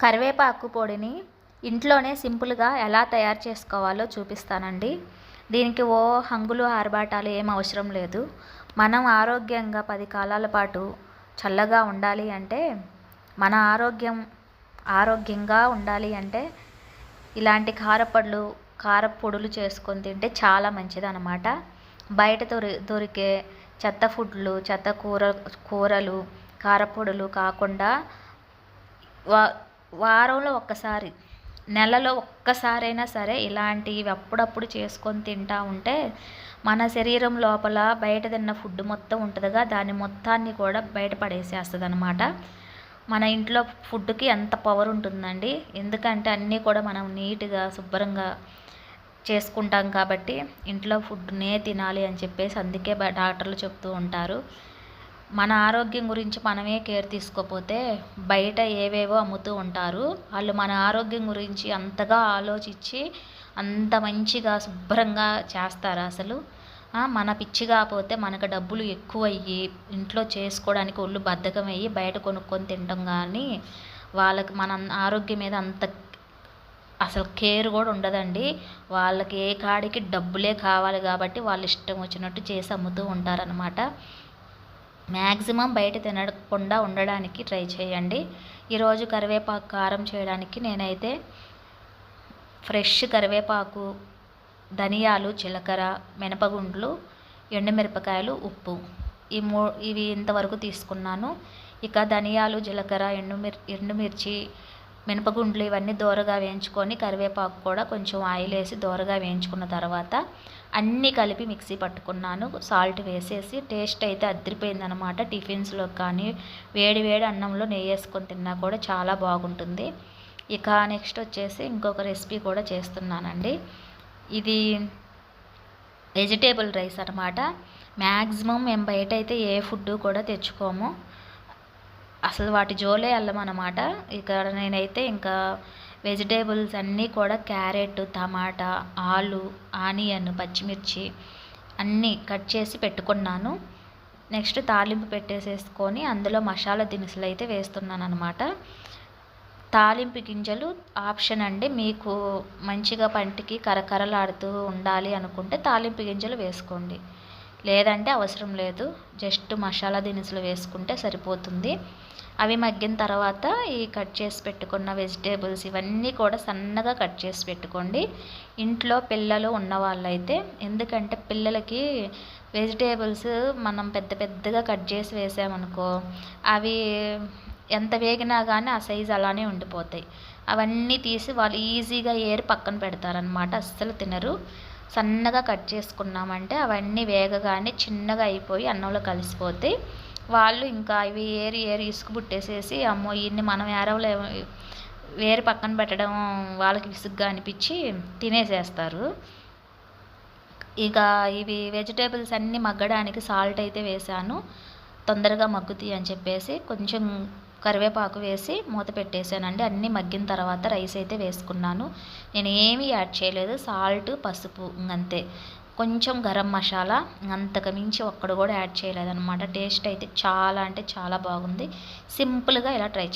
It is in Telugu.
కరివేపాకు పొడిని ఇంట్లోనే సింపుల్గా ఎలా తయారు చేసుకోవాలో చూపిస్తానండి. దీనికి ఓ హంగులు ఆర్భాటాలు ఏం అవసరం లేదు. మనం ఆరోగ్యంగా పది కాలాల పాటు చల్లగా ఉండాలి అంటే మన ఆరోగ్యం ఆరోగ్యంగా ఉండాలి అంటే ఇలాంటి కారపళ్ళు కారపొడులు చేసుకొని తింటే చాలా మంచిది అనమాట బయట దొరి దొరికే చెత్త ఫుడ్లు చెత్త కూర కూరలు కారపొడులు కాకుండా వా వారంలో ఒక్కసారి నెలలో ఒక్కసారైనా సరే ఇలాంటివి అప్పుడప్పుడు చేసుకొని తింటా ఉంటే మన శరీరం లోపల బయట తిన్న ఫుడ్ మొత్తం ఉంటుందిగా దాని మొత్తాన్ని కూడా బయటపడేసేస్తుంది అనమాట మన ఇంట్లో ఫుడ్కి ఎంత పవర్ ఉంటుందండి. ఎందుకంటే అన్నీ కూడా మనం నీట్గా శుభ్రంగా చేసుకుంటాం కాబట్టి ఇంట్లో ఫుడ్నే తినాలి అని చెప్పేసి అందుకే బ- డాక్టర్లు చెప్తూ ఉంటారు. మన ఆరోగ్యం గురించి మనమే కేర్ తీసుకోకపోతే బయట ఏవేవో అమ్ముతూ ఉంటారు. వాళ్ళు మన ఆరోగ్యం గురించి అంతగా ఆలోచించి అంత మంచిగా శుభ్రంగా చేస్తారు అసలు. మన పిచ్చి కాకపోతే మనకు డబ్బులు ఎక్కువ అయ్యి ఇంట్లో చేసుకోవడానికి ఒళ్ళు బద్ధకం అయ్యి బయట కొనుక్కొని తినడం కానీ వాళ్ళకి మన ఆరోగ్యం మీద అంత అసలు కేర్ కూడా ఉండదండి. వాళ్ళకి ఏ కాడికి డబ్బులే కావాలి కాబట్టి వాళ్ళు ఇష్టం వచ్చినట్టు చేసి అమ్ముతూ ఉంటారనమాట మ్యాక్సిమం బయట తినకుండా ఉండడానికి ట్రై చేయండి. ఈరోజు కరివేపాకు కారం చేయడానికి నేనైతే ఫ్రెష్ కరివేపాకు ధనియాలు జీలకర్ర మినపగుండ్లు ఎండుమిరపకాయలు ఉప్పు ఈ మూ ఇవి ఇంతవరకు తీసుకున్నాను. ఇక ధనియాలు జీలకర్ర ఎండుమిర్ ఎండుమిర్చి మినపగుండ్లు ఇవన్నీ దోరగా వేయించుకొని కరివేపాకు కూడా కొంచెం ఆయిల్ వేసి దోరగా వేయించుకున్న తర్వాత అన్నీ కలిపి మిక్సీ పట్టుకున్నాను. సాల్ట్ వేసేసి టేస్ట్ అయితే అద్దరిపోయిందనమాట టిఫిన్స్లో కానీ వేడి వేడి అన్నంలో నెయ్యి వేసుకొని తిన్నా కూడా చాలా బాగుంటుంది. ఇక నెక్స్ట్ వచ్చేసి ఇంకొక రెసిపీ కూడా చేస్తున్నానండి. ఇది వెజిటేబుల్ రైస్ అనమాట మ్యాక్సిమం మేము బయట అయితే ఏ ఫుడ్ కూడా తెచ్చుకోము. అసలు వాటి జోలే వెళ్ళమన్నమాట ఇక్కడ నేనైతే ఇంకా వెజిటేబుల్స్ అన్నీ కూడా క్యారెట్ టమాటా ఆలు ఆనియన్ పచ్చిమిర్చి అన్నీ కట్ చేసి పెట్టుకున్నాను. నెక్స్ట్ తాలింపు పెట్టేసేసుకొని అందులో మసాలా దినుసులు అయితే వేస్తున్నాను అనమాట తాలింపు గింజలు ఆప్షన్ అండి. మీకు మంచిగా పంటికి కరకరలాడుతూ ఉండాలి అనుకుంటే తాలింపు గింజలు వేసుకోండి. లేదంటే అవసరం లేదు. జస్ట్ మసాలా దినుసులు వేసుకుంటే సరిపోతుంది. అవి మగ్గిన తర్వాత ఈ కట్ చేసి పెట్టుకున్న వెజిటేబుల్స్ ఇవన్నీ కూడా సన్నగా కట్ చేసి పెట్టుకోండి. ఇంట్లో పిల్లలు ఉన్నవాళ్ళైతే ఎందుకంటే పిల్లలకి వెజిటేబుల్స్ మనం పెద్ద పెద్దగా కట్ చేసి వేసామనుకో అవి ఎంత వేగినా కానీ ఆ సైజు అలానే ఉండిపోతాయి. అవన్నీ తీసి వాళ్ళు ఈజీగా ఏరి పక్కన పెడతారనమాట అస్సలు తినరు. సన్నగా కట్ చేసుకున్నామంటే అవన్నీ వేగగానే చిన్నగా అయిపోయి అన్నంలో కలిసిపోతాయి. వాళ్ళు ఇంకా ఇవి ఏరి ఏరి ఇసుకు పుట్టేసేసి అమ్మో ఇన్ని మనం ఏరవలే వేరు పక్కన పెట్టడం వాళ్ళకి విసుగ్గా అనిపించి తినేసేస్తారు. ఇక ఇవి వెజిటేబుల్స్ అన్నీ మగ్గడానికి సాల్ట్ అయితే వేసాను తొందరగా మగ్గుతాయి అని చెప్పేసి కొంచెం కరివేపాకు వేసి మూత పెట్టేశానండి. అన్నీ మగ్గిన తర్వాత రైస్ అయితే వేసుకున్నాను. నేను ఏమీ యాడ్ చేయలేదు. సాల్ట్ పసుపు అంతే కొంచెం గరం మసాలా అంతకు మించి ఒక్కడు కూడా యాడ్ చేయలేదన్నమాట. టేస్ట్ అయితే చాలా అంటే చాలా బాగుంది. సింపుల్గా ఇలా ట్రై చేయండి.